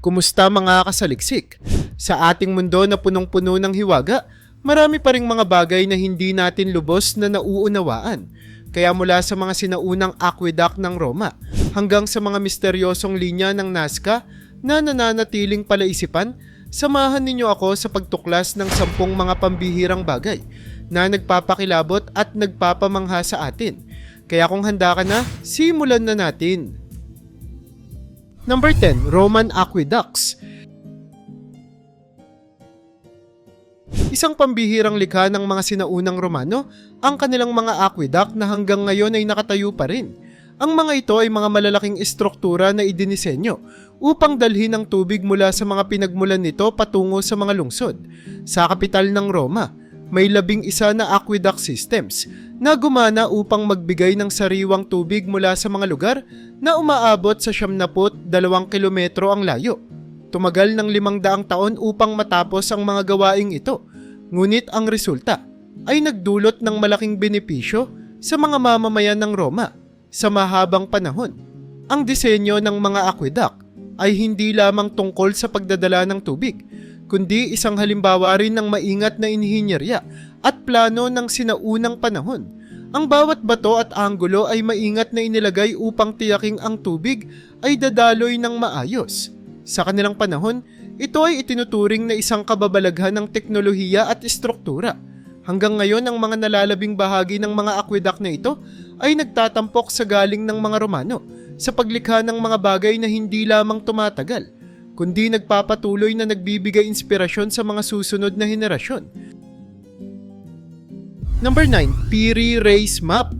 Kumusta mga kasaliksik? Sa ating mundo na punong-puno ng hiwaga, marami pa ring mga bagay na hindi natin lubos na nauunawaan. Kaya mula sa mga sinaunang aqueduct ng Roma hanggang sa mga misteryosong linya ng Nazca na nananatiling palaisipan, samahan ninyo ako sa pagtuklas ng sampung mga pambihirang bagay na nagpapakilabot at nagpapamangha sa atin. Kaya kung handa ka na, simulan na natin. Number 10, Roman Aqueducts. Isang pambihirang likha ng mga sinaunang Romano, ang kanilang mga aqueduct na hanggang ngayon ay nakatayo pa rin. Ang mga ito ay mga malalaking estruktura na idinisenyo upang dalhin ang tubig mula sa mga pinagmulan nito patungo sa mga lungsod. Sa kapital ng Roma, may labing isa na aqueduct systems na gumana upang magbigay ng sariwang tubig mula sa mga lugar na umaabot sa 72 kilometro ang layo. Tumagal ng limang daang taon upang matapos ang mga gawaing ito, ngunit ang resulta ay nagdulot ng malaking benepisyo sa mga mamamayan ng Roma sa mahabang panahon. Ang disenyo ng mga aqueduct ay hindi lamang tungkol sa pagdadala ng tubig, kundi isang halimbawa rin ng maingat na inhinyerya at plano ng sinaunang panahon. Ang bawat bato at anggulo ay maingat na inilagay upang tiyaking ang tubig ay dadaloy ng maayos. Sa kanilang panahon, ito ay itinuturing na isang kababalaghan ng teknolohiya at estruktura. Hanggang ngayon, ang mga nalalabing bahagi ng mga aqueduct na ito ay nagtatampok sa galing ng mga Romano sa paglikha ng mga bagay na hindi lamang tumatagal, kundi nagpapatuloy na nagbibigay inspirasyon sa mga susunod na henerasyon. Number 9, Piri Race Map.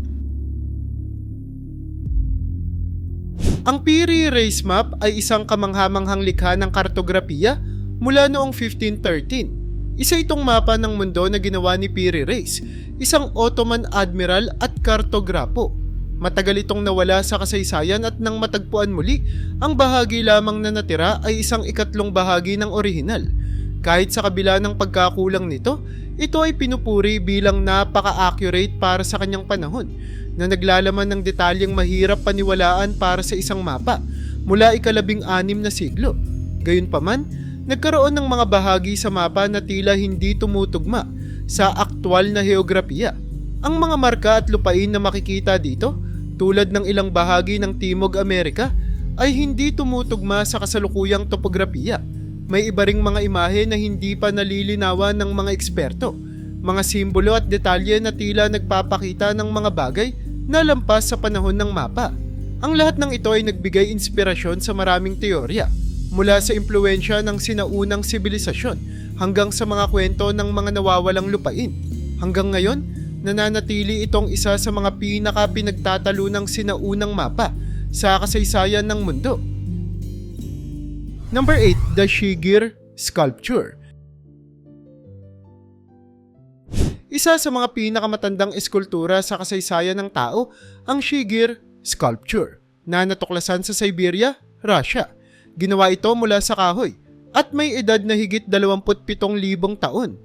Ang Piri Race Map ay isang kamanghamanghang likha ng kartografiya mula noong 1513. Isa itong mapa ng mundo na ginawa ni Piri Reis, isang Ottoman admiral at kartograpo. Matagal itong nawala sa kasaysayan at nang matagpuan muli, ang bahagi lamang na natira ay isang ikatlong bahagi ng orihinal. Kahit sa kabila ng pagkakulang nito, ito ay pinupuri bilang napaka-accurate para sa kanyang panahon na naglalaman ng detalyeng mahirap paniwalaan para sa isang mapa mula ikalabing anim na siglo. Gayunpaman, nagkaroon ng mga bahagi sa mapa na tila hindi tumutugma sa aktwal na heograpiya. Ang mga marka at lupain na makikita dito, tulad ng ilang bahagi ng Timog Amerika, ay hindi tumutugma sa kasalukuyang topografiya. May iba ring mga imahe na hindi pa nalilinawan ng mga eksperto, mga simbolo at detalye na tila nagpapakita ng mga bagay na lampas sa panahon ng mapa. Ang lahat ng ito ay nagbigay inspirasyon sa maraming teorya, mula sa impluensya ng sinaunang sibilisasyon hanggang sa mga kwento ng mga nawawalang lupain. Hanggang ngayon, nananatili itong isa sa mga pinaka pinagtatalunang sinaunang mapa sa kasaysayan ng mundo. Number 8, the Shigir Sculpture. Isa sa mga pinakamatandang eskultura sa kasaysayan ng tao, ang Shigir Sculpture, na natuklasan sa Siberia, Russia. Ginawa ito mula sa kahoy at may edad na higit 27,000 taon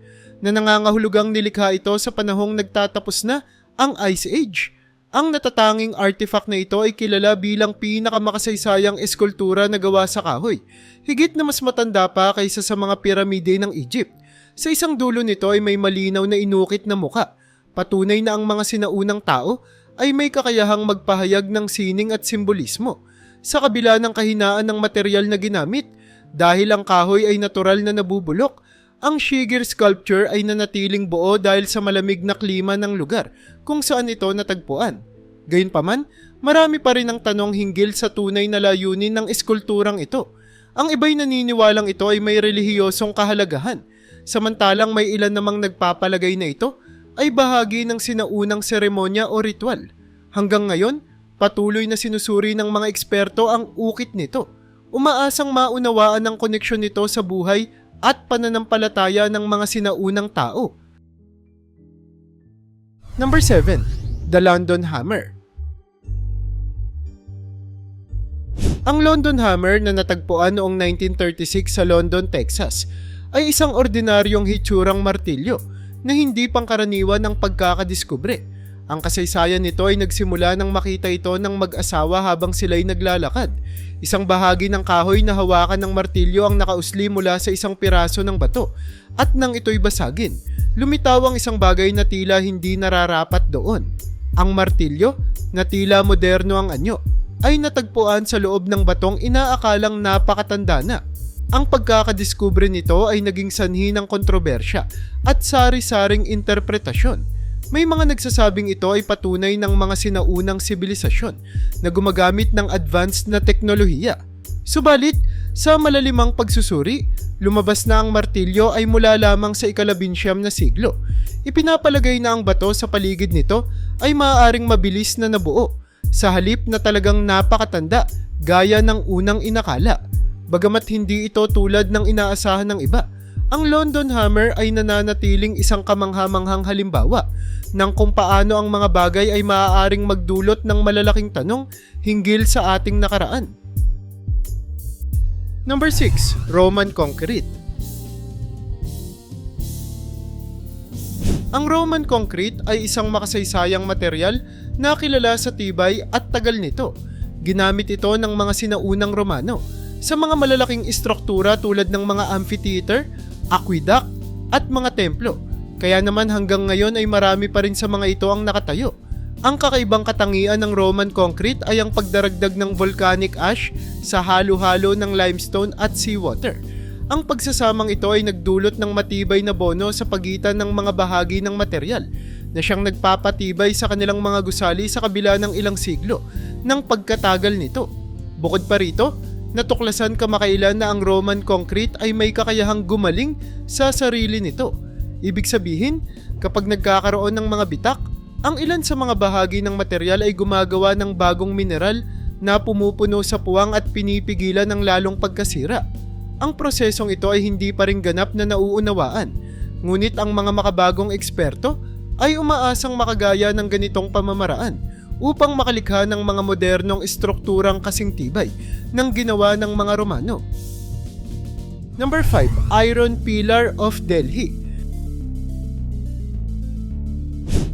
na nangangahulugang nilikha ito sa panahong nagtatapos na ang Ice Age. Ang natatanging artifact na ito ay kilala bilang pinakamakasaysayang eskultura na gawa sa kahoy, higit na mas matanda pa kaysa sa mga piramide ng Egypt. Sa isang dulo nito ay may malinaw na inukit na muka, patunay na ang mga sinaunang tao ay may kakayahang magpahayag ng sining at simbolismo. Sa kabila ng kahinaan ng material na ginamit, dahil ang kahoy ay natural na nabubulok, ang Shigir sculpture ay nanatiling buo dahil sa malamig na klima ng lugar kung saan ito natagpuan. Gayunpaman, marami pa rin ang tanong hinggil sa tunay na layunin ng eskulturang ito. Ang iba'y naniniwalang ito ay may relihiyosong kahalagahan, samantalang may ilan namang nagpapalagay na ito ay bahagi ng sinaunang seremonya o ritual. Hanggang ngayon, patuloy na sinusuri ng mga eksperto ang ukit nito. Umaasang maunawaan ang koneksyon nito sa buhay at pananampalataya ng mga sinaunang tao. Number 7. The London Hammer Ang London Hammer na natagpuan noong 1936 sa London, Texas ay isang ordinaryong hitsurang martilyo na hindi pangkaraniwan ng pagkakadiskubre. Ang kasaysayan nito ay nagsimula nang makita ito ng mag-asawa habang sila'y naglalakad. Isang bahagi ng kahoy na hawakan ng martilyo ang nakausli mula sa isang piraso ng bato at nang ito'y basagin, lumitaw ang isang bagay na tila hindi nararapat doon. Ang martilyo, na tila moderno ang anyo, ay natagpuan sa loob ng batong inaakalang napakatanda na. Ang pagkakadiskubre nito ay naging sanhi ng kontrobersya at sari-saring interpretasyon. May mga nagsasabing ito ay patunay ng mga sinaunang sibilisasyon na gumagamit ng advanced na teknolohiya. Subalit, sa malalimang pagsusuri, lumabas na ang martilyo ay mula lamang sa ikalabinsyam na siglo. Ipinapalagay na ang bato sa paligid nito ay maaaring mabilis na nabuo sa halip na talagang napakatanda gaya ng unang inakala. Bagamat hindi ito tulad ng inaasahan ng iba, ang London Hammer ay nananatiling isang kamanghamanghang halimbawa ng kung paano ang mga bagay ay maaaring magdulot ng malalaking tanong hinggil sa ating nakaraan. Number 6. Roman Concrete Ang Roman concrete ay isang makasaysayang material na kilala sa tibay at tagal nito. Ginamit ito ng mga sinaunang Romano sa mga malalaking istruktura tulad ng mga amphitheater, aqueduct, at mga templo. Kaya naman hanggang ngayon ay marami pa rin sa mga ito ang nakatayo. Ang kakaibang katangian ng Roman concrete ay ang pagdaragdag ng volcanic ash sa halo-halo ng limestone at seawater. Ang pagsasamang ito ay nagdulot ng matibay na bono sa pagitan ng mga bahagi ng material na siyang nagpapatibay sa kanilang mga gusali sa kabila ng ilang siglo ng pagkatagal nito. Bukod pa rito, natuklasan kamakailan na ang Roman concrete ay may kakayahang gumaling sa sarili nito. Ibig sabihin, kapag nagkakaroon ng mga bitak, ang ilan sa mga bahagi ng material ay gumagawa ng bagong mineral na pumupuno sa puwang at pinipigilan ng lalong pagkasira. Ang prosesong ito ay hindi pa rin ganap na nauunawaan, ngunit ang mga makabagong eksperto ay umaasang makagaya ng ganitong pamamaraan upang makalikha ng mga modernong estrukturang kasing tibay ng ginawa ng mga Romano. Number 5. Iron Pillar of Delhi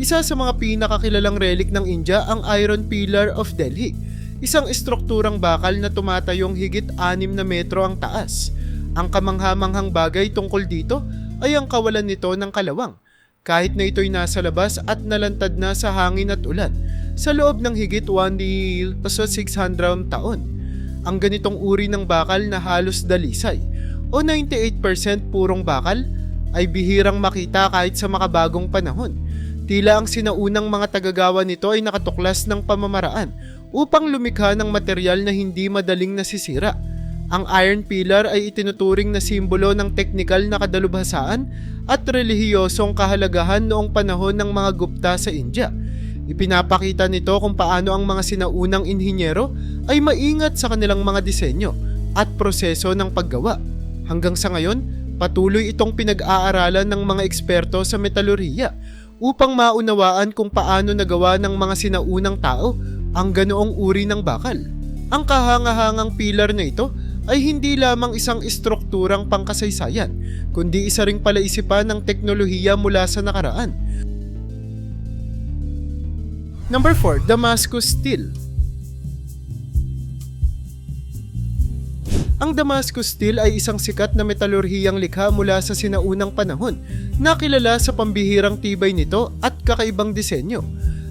Isa sa mga pinakakilalang relic ng India ang Iron Pillar of Delhi, isang estrukturang bakal na tumatayong higit 6 na metro ang taas. Ang kamanghamanghang bagay tungkol dito ay ang kawalan nito ng kalawang, kahit na ito'y nasa labas at nalantad na sa hangin at ulan, sa loob ng higit 1,600 taon. Ang ganitong uri ng bakal na halos dalisay o 98% purong bakal ay bihirang makita kahit sa makabagong panahon. Tila ang sinaunang mga tagagawa nito ay nakatuklas ng pamamaraan upang lumikha ng material na hindi madaling nasisira. Ang iron pillar ay itinuturing na simbolo ng teknikal na kadalubhasaan at relihiyosong kahalagahan noong panahon ng mga Gupta sa India. Ipinapakita nito kung paano ang mga sinaunang inhinyero ay maingat sa kanilang mga disenyo at proseso ng paggawa. Hanggang sa ngayon, patuloy itong pinag-aaralan ng mga eksperto sa metalurhiya upang maunawaan kung paano nagawa ng mga sinaunang tao ang ganoong uri ng bakal. Ang kahangahangang pilar na ito ay hindi lamang isang estrukturang pangkasaysayan, kundi isa ring palaisipan ng teknolohiya mula sa nakaraan. Number 4, Damascus Steel. Ang Damascus Steel ay isang sikat na metalurhiyang likha mula sa sinaunang panahon na kilala sa pambihirang tibay nito at kakaibang disenyo.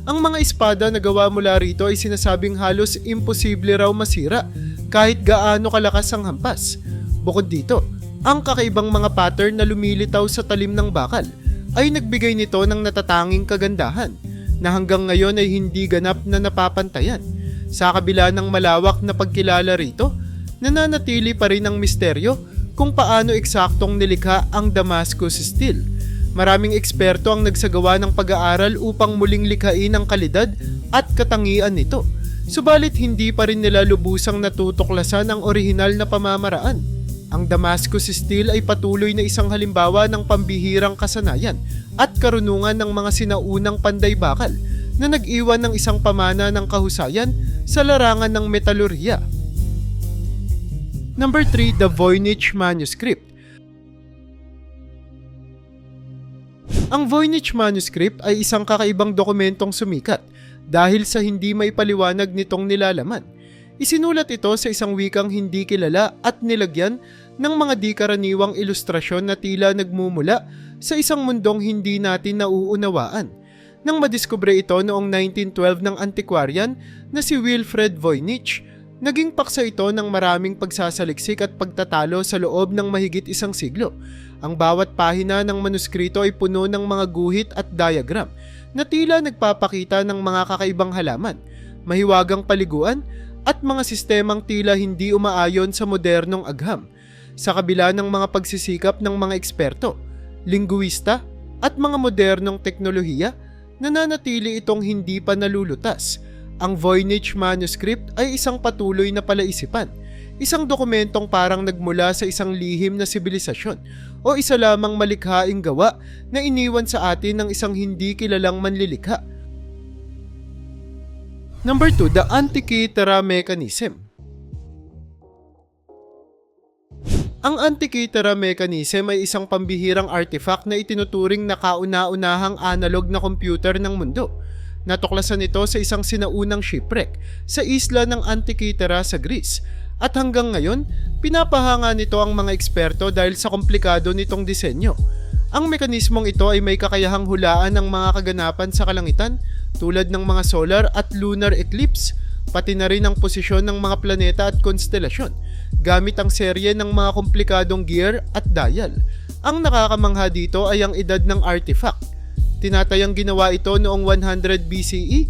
Ang mga espada na gawa mula rito ay sinasabing halos imposible raw masira kahit gaano kalakas ang hampas. Bukod dito, ang kakaibang mga pattern na lumilitaw sa talim ng bakal ay nagbigay nito ng natatanging kagandahan na hanggang ngayon ay hindi ganap na napapantayan. Sa kabila ng malawak na pagkilala rito, nananatili pa rin ang misteryo kung paano eksaktong nilikha ang Damascus Steel. Maraming eksperto ang nagsagawa ng pag-aaral upang muling likhain ang kalidad at katangian nito. Subalit hindi pa rin nila lubusang natutuklasan ang orihinal na pamamaraan. Ang Damascus Steel ay patuloy na isang halimbawa ng pambihirang kasanayan at karunungan ng mga sinaunang panday bakal na nag-iwan ng isang pamana ng kahusayan sa larangan ng metalurhiya. Number 3, the Voynich Manuscript. Ang Voynich manuscript ay isang kakaibang dokumentong sumikat dahil sa hindi may paliwanag nitong nilalaman. Isinulat ito sa isang wikang hindi kilala at nilagyan ng mga di karaniwang ilustrasyon na tila nagmumula sa isang mundong hindi natin nauunawaan. Nang madiskubre ito noong 1912 ng antiquarian na si Wilfred Voynich, naging paksa ito ng maraming pagsasaliksik at pagtatalo sa loob ng mahigit isang siglo. Ang bawat pahina ng manuskrito ay puno ng mga guhit at diagram na tila nagpapakita ng mga kakaibang halaman, mahiwagang paliguan at mga sistemang tila hindi umaayon sa modernong agham. Sa kabila ng mga pagsisikap ng mga eksperto, lingguista at mga modernong teknolohiya, nananatili itong hindi pa nalulutas. Ang Voynich manuscript ay isang patuloy na palaisipan, isang dokumentong parang nagmula sa isang lihim na sibilisasyon o isa lamang malikhaing gawa na iniwan sa atin ng isang hindi kilalang manlilikha. Number 2, the Antikythera mechanism. Ang Antikythera mechanism ay isang pambihirang artifact na itinuturing na kauna-unahang analog na computer ng mundo. Natuklasan ito sa isang sinaunang shipwreck sa isla ng Antikythera sa Greece at hanggang ngayon, pinapahanga nito ang mga eksperto dahil sa komplikado nitong disenyo. Ang mekanismong ito ay may kakayahang hulaan ng mga kaganapan sa kalangitan tulad ng mga solar at lunar eclipse, pati na rin ang posisyon ng mga planeta at konstelasyon gamit ang serye ng mga komplikadong gear at dial. Ang nakakamangha dito ay ang edad ng artifact. Tinatayang ginawa ito noong 100 BCE,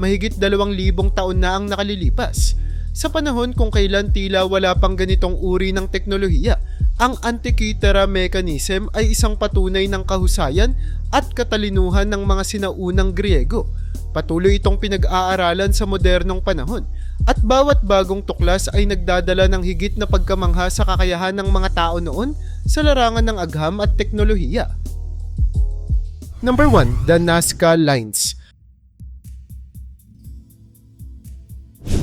mahigit 2,000 taon na ang nakalilipas. Sa panahon kung kailan tila wala pang ganitong uri ng teknolohiya, ang Antikythera mechanism ay isang patunay ng kahusayan at katalinuhan ng mga sinaunang Griego. Patuloy itong pinag-aaralan sa modernong panahon at bawat bagong tuklas ay nagdadala ng higit na pagkamangha sa kakayahan ng mga tao noon sa larangan ng agham at teknolohiya. Number 1, the Nazca Lines.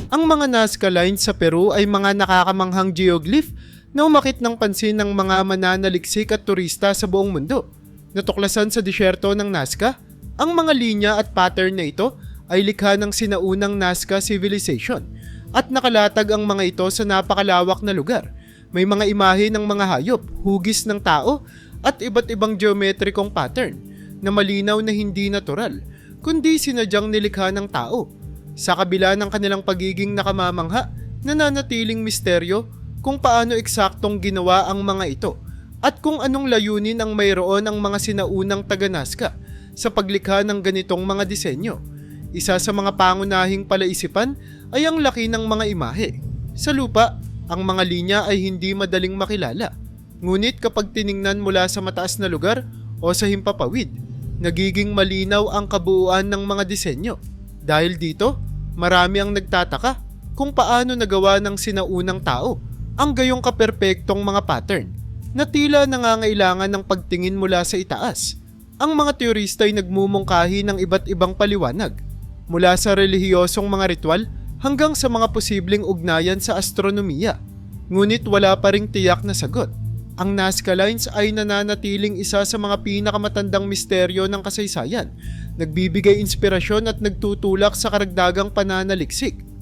Ang mga Nazca Lines sa Peru ay mga nakakamanghang geoglyph na umakit ng pansin ng mga mananaliksik at turista sa buong mundo. Natuklasan sa disyerto ng Nazca, ang mga linya at pattern na ito ay likha ng sinaunang Nazca Civilization at nakalatag ang mga ito sa napakalawak na lugar. May mga imahe ng mga hayop, hugis ng tao at iba't ibang geometrikong pattern na malinaw na hindi natural kundi sinadyang nilikha ng tao. Sa kabila ng kanilang pagiging nakamamangha, nananatiling misteryo kung paano eksaktong ginawa ang mga ito at kung anong layunin ang mayroon ang mga sinaunang taga-Nazca sa paglikha ng ganitong mga disenyo. Isa sa mga pangunahing palaisipan ay ang laki ng mga imahe. Sa lupa, ang mga linya ay hindi madaling makilala. Ngunit kapag tiningnan mula sa mataas na lugar o sa himpapawid, nagiging malinaw ang kabuuan ng mga disenyo. Dahil dito, marami ang nagtataka kung paano nagawa ng sinaunang tao ang gayong kaperpektong mga pattern na tila nangangailangan ng pagtingin mula sa itaas. Ang mga teorista ay nagmumungkahi ng iba't ibang paliwanag mula sa relihiyosong mga ritual hanggang sa mga posibleng ugnayan sa astronomiya. Ngunit wala pa ring tiyak na sagot. Ang Nazca Lines ay nananatiling isa sa mga pinakamatandang misteryo ng kasaysayan, nagbibigay inspirasyon at nagtutulak sa karagdagang pananaliksik